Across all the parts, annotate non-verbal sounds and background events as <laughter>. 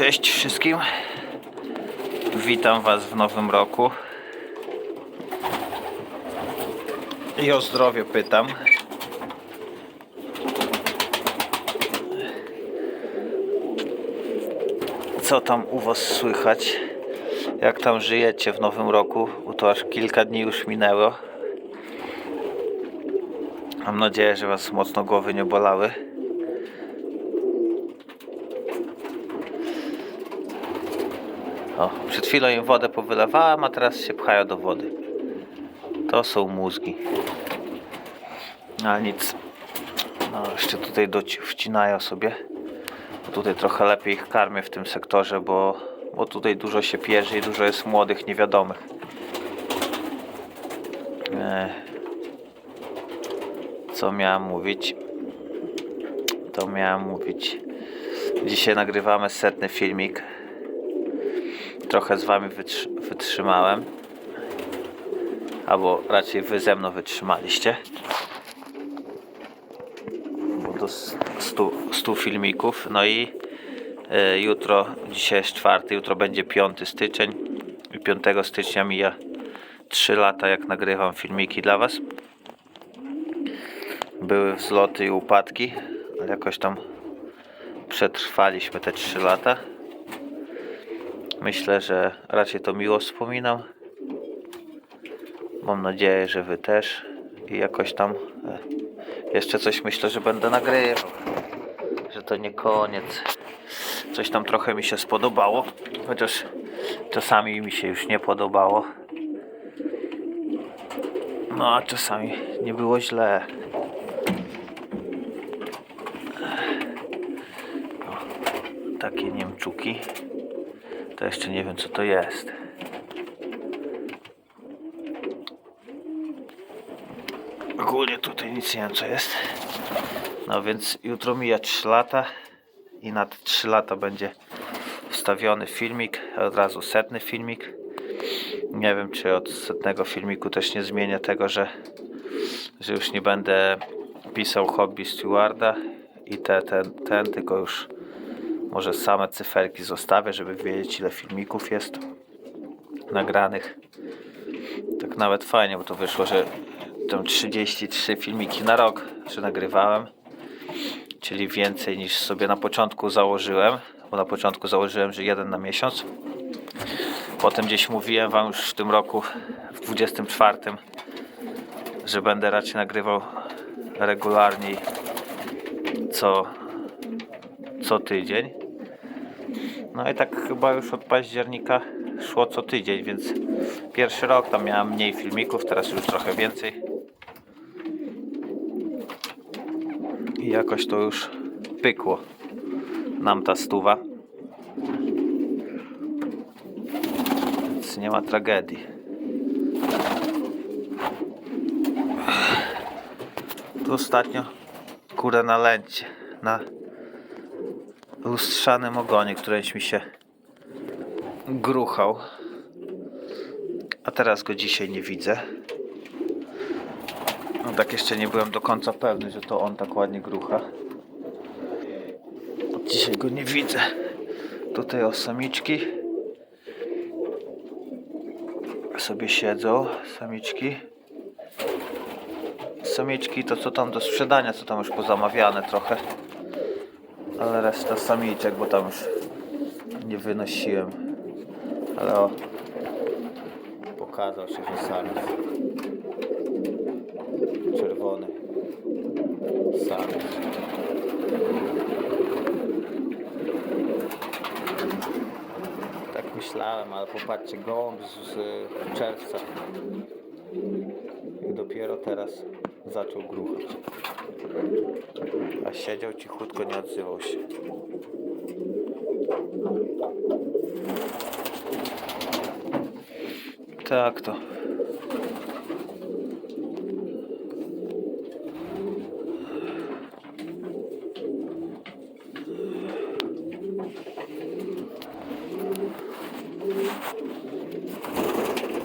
Cześć wszystkim. Witam Was w nowym roku. I o zdrowie pytam. Co tam u Was słychać? Jak tam żyjecie w nowym roku? Bo to aż kilka dni już minęło. Mam nadzieję, że Was mocno głowy nie bolały. O, przed chwilą im wodę powylewałem, a teraz się pchają do wody. To są mózgi. Ale nic. No, jeszcze tutaj wcinają sobie. Tutaj trochę lepiej ich karmię w tym sektorze, bo, bo tutaj dużo się pierzy i dużo jest młodych, niewiadomych. Co miałem mówić? To miałem mówić. Dzisiaj nagrywamy setny filmik trochę z wami wytrzy- wytrzymałem. Albo raczej wy ze mną wytrzymaliście. Bo do 100, 100 filmików. No i e, jutro, dzisiaj jest czwarty, jutro będzie 5 styczeń. I 5 stycznia mija 3 lata jak nagrywam filmiki dla was. Były wzloty i upadki, ale jakoś tam przetrwaliśmy te 3 lata. Myślę, że raczej to miło wspominam. Mam nadzieję, że wy też. I jakoś tam e, jeszcze coś myślę, że będę nagrywał. Że to nie koniec. Coś tam trochę mi się spodobało. Chociaż czasami mi się już nie podobało. No a czasami nie było źle. Takie Niemczuki. To jeszcze nie wiem co to jest. Ogólnie tutaj nic nie wiem co jest. No więc jutro mija 3 lata i na te 3 lata będzie wstawiony filmik, od razu setny filmik. Nie wiem czy od setnego filmiku też nie zmienię tego, że, że już nie będę pisał hobby stewarda i te, ten, ten, tylko już może same cyferki zostawię, żeby wiedzieć ile filmików jest nagranych. Tak nawet fajnie, bo to wyszło, że tam 33 filmiki na rok, że nagrywałem. Czyli więcej niż sobie na początku założyłem, bo na początku założyłem, że jeden na miesiąc. Potem gdzieś mówiłem wam już w tym roku, w 24, że będę raczej nagrywał regularniej co, co tydzień. No i tak chyba już od października szło co tydzień, więc pierwszy rok tam miałem mniej filmików, teraz już trochę więcej. I jakoś to już pykło nam ta stuwa. Więc nie ma tragedii. Tu ostatnio kurę na lęcie, na lustrzanym ogonie, któreś mi się gruchał. A teraz go dzisiaj nie widzę. No tak jeszcze nie byłem do końca pewny, że to on tak ładnie grucha. Dzisiaj go nie widzę. Tutaj o samiczki. Sobie siedzą samiczki. Samiczki to co tam do sprzedania, co tam już pozamawiane trochę. Ale reszta samiczek, bo tam już nie wynosiłem. Ale o, pokazał się, że samiec. Czerwony. Samiec. Tak myślałem, ale popatrzcie, gołąb z, z czerwca. I dopiero teraz zaczął gruchać. A siedział cichutko, nie odzywał się. Tak to.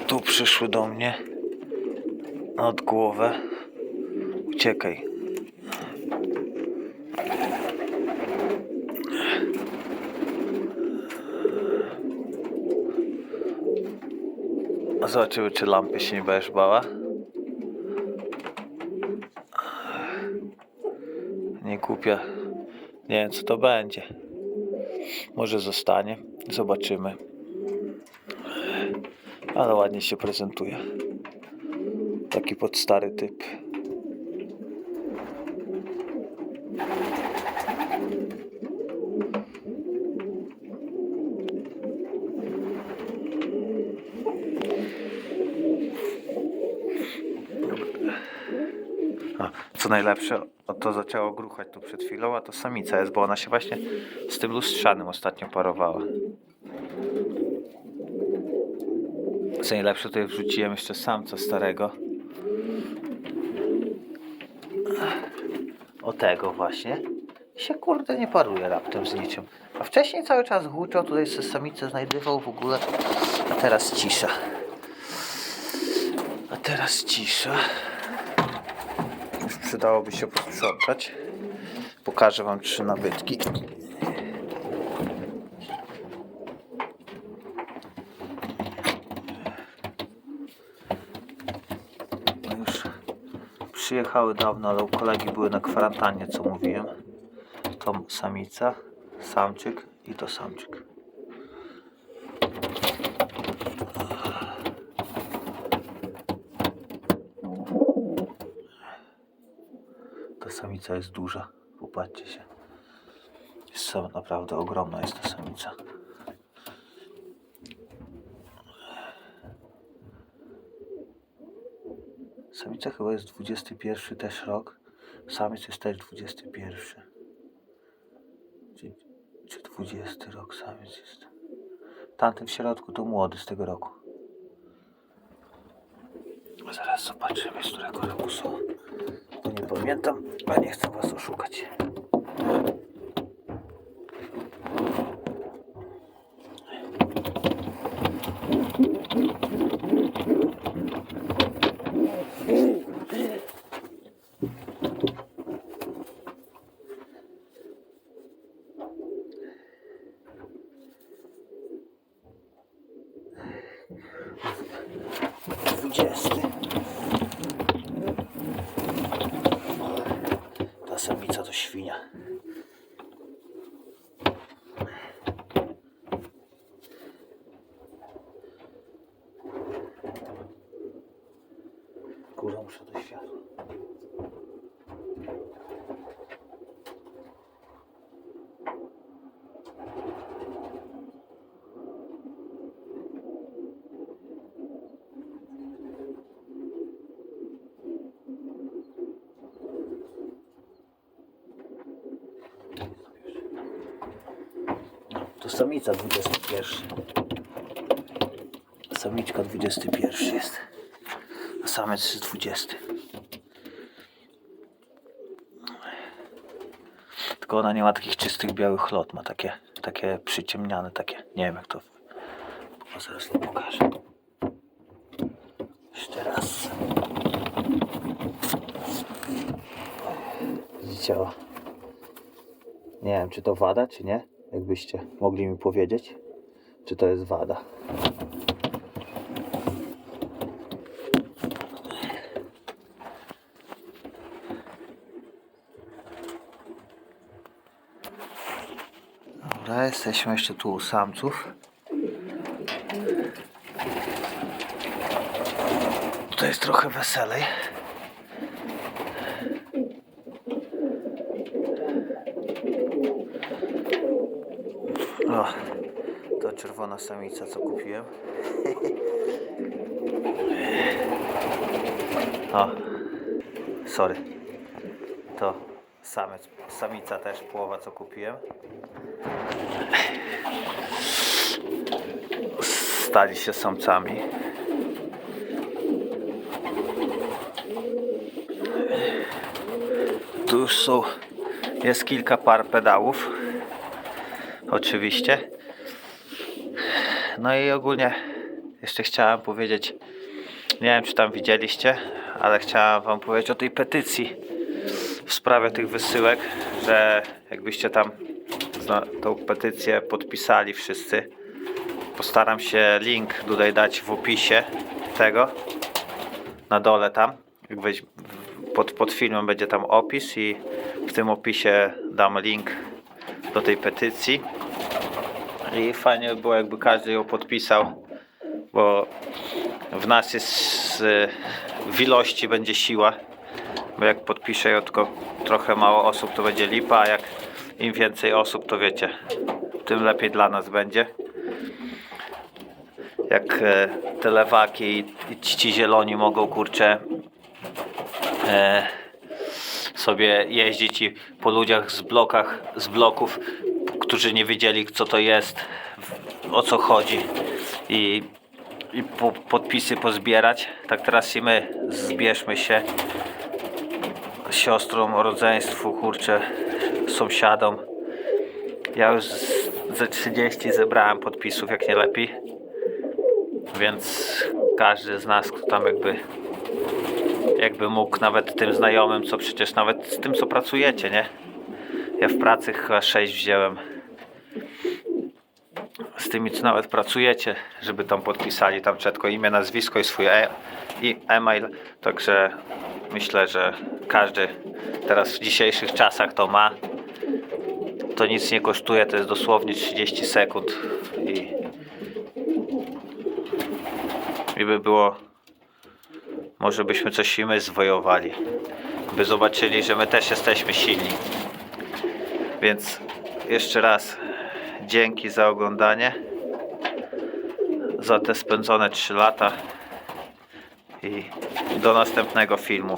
Tu przyszły do mnie. Nad głowę. Uciekaj. Zobaczymy, czy lampy się nie będziesz bała. Nie głupia. Nie wiem, co to będzie. Może zostanie. Zobaczymy. Ale ładnie się prezentuje. Taki pod stary typ. A, co najlepsze, o to zaczęło gruchać tu przed chwilą, a to samica jest, bo ona się właśnie z tym lustrzanym ostatnio parowała. Co najlepsze, tutaj wrzuciłem jeszcze samca starego. O tego właśnie. I się kurde nie paruje raptem z niczym. A wcześniej cały czas huczał, tutaj se samicę znajdywał w ogóle. A teraz cisza. A teraz cisza. Przydałoby się posprzątać. Pokażę Wam trzy nabytki. No już przyjechały dawno, ale u kolegi były na kwarantannie, co mówiłem. To samica, samczyk i to samczyk. Ta samica jest duża. Popatrzcie się. Jest sama naprawdę ogromna jest ta samica. Samica chyba jest 21 też rok. Samiec jest też 21. Czy, czy 20 rok samiec jest? Tamten w środku to młody z tego roku. Zaraz zobaczymy, z którego roku są. Bo nie pamiętam, a nie chcę was oszukać. Dwudziesty. Ta samica to świnia. Kurwa, muszę do światła. To samica 21. Samiczka 21 jest. Samiec jest 20. Tylko ona nie ma takich czystych białych lot, ma takie, takie przyciemniane, takie. Nie wiem jak to. O, zaraz to pokażę. Jeszcze raz. Widzicie? o. Nie wiem, czy to wada, czy nie. Jakbyście mogli mi powiedzieć, czy to jest wada. Dobra, jesteśmy jeszcze tu u samców. Tutaj jest trochę weselej. O, to czerwona samica, co kupiłem. <laughs> O, sorry. To samiec, samica też połowa, co kupiłem. Stali się samcami. Tu już są, jest kilka par pedałów oczywiście. No i ogólnie jeszcze chciałem powiedzieć, nie wiem czy tam widzieliście, ale chciałem wam powiedzieć o tej petycji w sprawie tych wysyłek, że jakbyście tam tą petycję podpisali wszyscy, postaram się link tutaj dać w opisie tego na dole tam. Pod, pod filmem będzie tam opis i w tym opisie dam link do tej petycji. I fajnie by było, jakby każdy ją podpisał, bo w nas jest y, w ilości będzie siła. Bo jak podpisze ją tylko trochę mało osób, to będzie lipa, a jak im więcej osób, to wiecie, tym lepiej dla nas będzie. Jak e, te lewaki i, ci zieloni mogą kurczę e, sobie jeździć i po ludziach z blokach, z bloków, którzy nie wiedzieli co to jest, o co chodzi i, i po, podpisy pozbierać. Tak teraz i my zbierzmy się siostrą, rodzeństwu, kurczę, sąsiadom. Ja już ze 30 zebrałem podpisów, jak nie lepiej. Więc każdy z nas, kto tam jakby jakby mógł nawet tym znajomym, co przecież nawet z tym, co pracujecie, nie? Ja w pracy chyba 6 wziąłem. Z tymi, co nawet pracujecie, żeby tam podpisali tam tylko imię, nazwisko i swój e- e-mail. Także myślę, że każdy teraz w dzisiejszych czasach to ma. To nic nie kosztuje, to jest dosłownie 30 sekund i, i by było może byśmy coś i my zwojowali. By zobaczyli, że my też jesteśmy silni. Więc jeszcze raz dzięki za oglądanie. Za te spędzone 3 lata. I do następnego filmu.